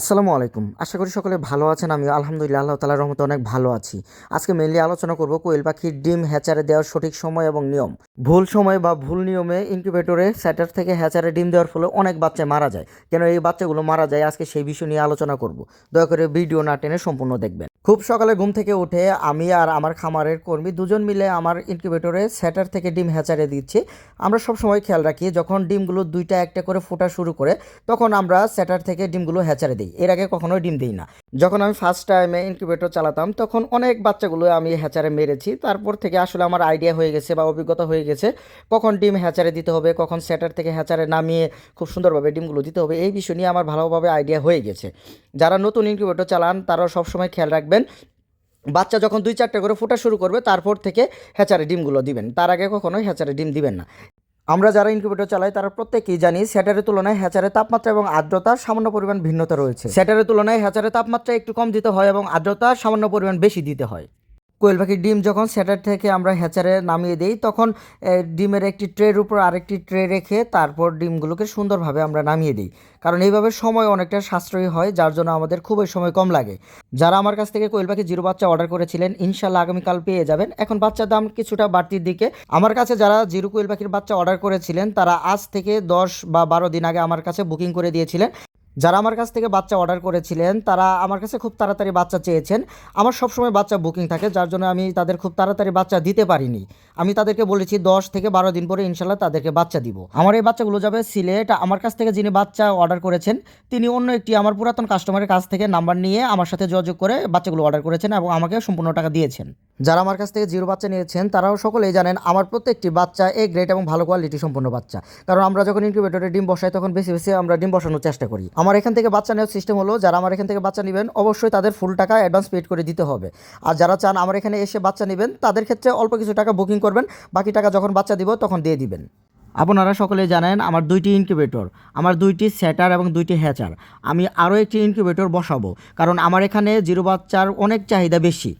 আসসালামু আলাইকুম। আশা করি সকলে ভালো আছেন। আমি আলহামদুলিল্লাহ, আল্লাহ তালার রহমতে অনেক ভালো আছি। আজকে মেনলি আলোচনা করব কোয়েল পাখির ডিম হ্যাচারে দেওয়ার সঠিক সময় এবং নিয়ম। ভুল সময় বা ভুল নিয়মে ইনকিউবেটরে স্যাটার থেকে হ্যাচারে ডিম দেওয়ার ফলে অনেক বাচ্চা মারা যায়। কেন এই বাচ্চাগুলো মারা যায়, আজকে সেই বিষয় নিয়ে আলোচনা করব। দয়া করে ভিডিও না টেনে সম্পূর্ণ দেখবেন। খুব সকালে ঘুম থেকে উঠে আমি আর আমার খামারের কর্মী দুজন মিলে আমার ইনকিউবেটরে স্যাটার থেকে ডিম হ্যাচারে দিচ্ছি। আমরা সব সময় খেয়াল রাখি, যখন ডিমগুলো দুইটা একটা করে ফোটা শুরু করে, তখন আমরা স্যাটার থেকে ডিমগুলো হ্যাচারে দিই। এর আগে কখনোই ডিম দিই না। যখন আমি ফার্স্ট টাইমে ইনকিউবেটর চালাতাম, তখন অনেক বাচ্চাগুলো আমি হ্যাচারে মেরেছি। তারপর থেকে আসলে আমার আইডিয়া হয়ে গেছে বা অভিজ্ঞতা হয়ে গেছে, কখন ডিম হ্যাচারে দিতে হবে, কখন স্যাটার থেকে হ্যাচারে নামিয়ে খুব সুন্দরভাবে ডিমগুলো দিতে হবে, এই বিষয় নিয়ে আমার ভালোভাবে আইডিয়া হয়ে গেছে। যারা নতুন ইনকিউবেটর চালান তারা সবসময় খেয়াল রাখবেন, বাচ্চা যখন দুই চারটে করে ফোটা শুরু করবে, তারপর থেকে হ্যাচারে ডিমগুলো দিবেন। তার আগে কখনোই হ্যাচারে ডিম দিবেন না। আমরা যারা ইনকিউবেটর চালাই, তারা প্রত্যেকেই জানি স্যাটারের তুলনায় হ্যাচারের তাপমাত্রা এবং আর্দ্রতার সামান্য পরিমাণ ভিন্নতা রয়েছে। স্যাটারের তুলনায় হ্যাচারের তাপমাত্রা একটু কম দিতে হয় এবং আর্দ্রতা সামান্য পরিমাণ বেশি দিতে হয়। কোয়েল পাখির ডিম যখন স্যাটার থেকে আমরা হ্যাচারে নামিয়ে দিই, তখন ডিমের একটি ট্রের উপর আরেকটি ট্রে রেখে তারপর ডিমগুলোকে সুন্দরভাবে আমরা নামিয়ে দিই। কারণ এইভাবে সময় অনেকটা সাশ্রয়ী হয়, যার জন্য আমাদের খুবই সময় কম লাগে। যারা আমার কাছ থেকে কোয়েল পাখি জিরো বাচ্চা অর্ডার করেছিলেন ইনশাল্লাহ আগামীকাল পেয়ে যাবেন। এখন বাচ্চার দাম কিছুটা বাড়তির দিকে। আমার কাছে যারা জিরো কোয়েল পাখির বাচ্চা অর্ডার করেছিলেন, তারা আজ থেকে দশ বা বারো দিন আগে আমার কাছে বুকিং করে দিয়েছিলেন। যারা আমার কাছ থেকে বাচ্চা অর্ডার করেছিলেন, তারা আমার কাছে খুব তাড়াতাড়ি বাচ্চা চেয়েছেন। আমার সবসময় বাচ্চা বুকিং থাকে, যার জন্য আমি তাদের খুব তাড়াতাড়ি বাচ্চা দিতে পারিনি। আমি তাদেরকে বলেছি, দশ থেকে বারো দিন পরে ইনশাল্লাহ তাদেরকে বাচ্চা দিব। আমার এই বাচ্চাগুলো যাবে সিলেট। আমার কাছ থেকে যিনি বাচ্চা অর্ডার করেছেন, তিনি অন্য একটি আমার পুরাতন কাস্টমারের কাছ থেকে নাম্বার নিয়ে আমার সাথে যোগাযোগ করে বাচ্চাগুলো অর্ডার করেছেন এবং আমাকে সম্পূর্ণ টাকা দিয়েছেন। যারা আমার কাছ থেকে জিরো বাচ্চা নিয়েছেন, তারাও সকলেই জানেন, আমার প্রত্যেকটি বাচ্চা এ গ্রেড এবং ভালো কোয়ালিটি সম্পন্ন বাচ্চা। কারণ আমরা যখন ইনকিউবেটরে ডিম বসাই, তখন বেশি বেশি আমরা ডিম বসানোর চেষ্টা করি। আমার এখান থেকে বাচ্চা নেওয়ার সিস্টেম হলো, যারা আমার এখান থেকে বাচ্চা নেবেন, অবশ্যই তাদের ফুল টাকা অ্যাডভান্স পেড করে দিতে হবে। আর যারা চান আমার এখানে এসে বাচ্চা নেবেন, তাদের ক্ষেত্রে অল্প কিছু টাকা বুকিং করবেন, বাকি টাকা যখন বাচ্চা দিব, তখন দিয়ে দিবেন। আপনারা সকলে জানেন, আমার দুইটি ইনকিউবেটর আমার দুইটি স্যাটার এবং দুইটি হ্যাচার আমি আরও একটি ইনকিউবেটর বসাবো, কারণ আমার এখানে জিরো বাচ্চার অনেক চাহিদা বেশি।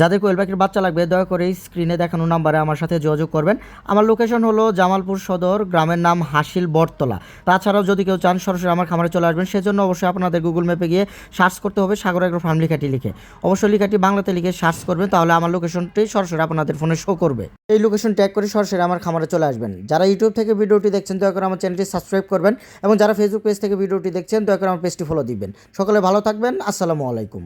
যাদের কোয়েল পাখির বাচ্চা লাগবে, দয়া করে স্ক্রিনে দেখানো নাম্বারে আমার সাথে যোগাযোগ করবেন। আমার লোকেশন হলো জামালপুর সদর, গ্রামের নাম হাসিল বটতলা। তাছাড়াও যদি কেউ চান, সরাসরি আমার খামারে চলে আসবেন। সেজন্য অবশ্যই আপনাদের গুগল ম্যাপে গিয়ে সার্চ করতে হবে, সাগর এগ্রো ফার্ম লেখাটি লিখে। অবশ্যই লিখাটি বাংলাতে লিখে সার্চ করবেন, তাহলে আমার লোকেশনটি সরাসরি আপনাদের ফোনে শো করবে। এই লোকেশন ট্যাগ করে সরাসরি আমার খামারে চলে আসবেন। যারা ইউটিউব থেকে ভিডিওটি দেখছেন, দয়া করে আমার চ্যানেলটি সাবস্ক্রাইব করবেন এবং যারা ফেসবুক পেজ থেকে ভিডিওটি দেখছেন, দয়া করে আমার পেজটি ফলো দিবেন। সকলে ভালো থাকবেন, আসসালামু আলাইকুম।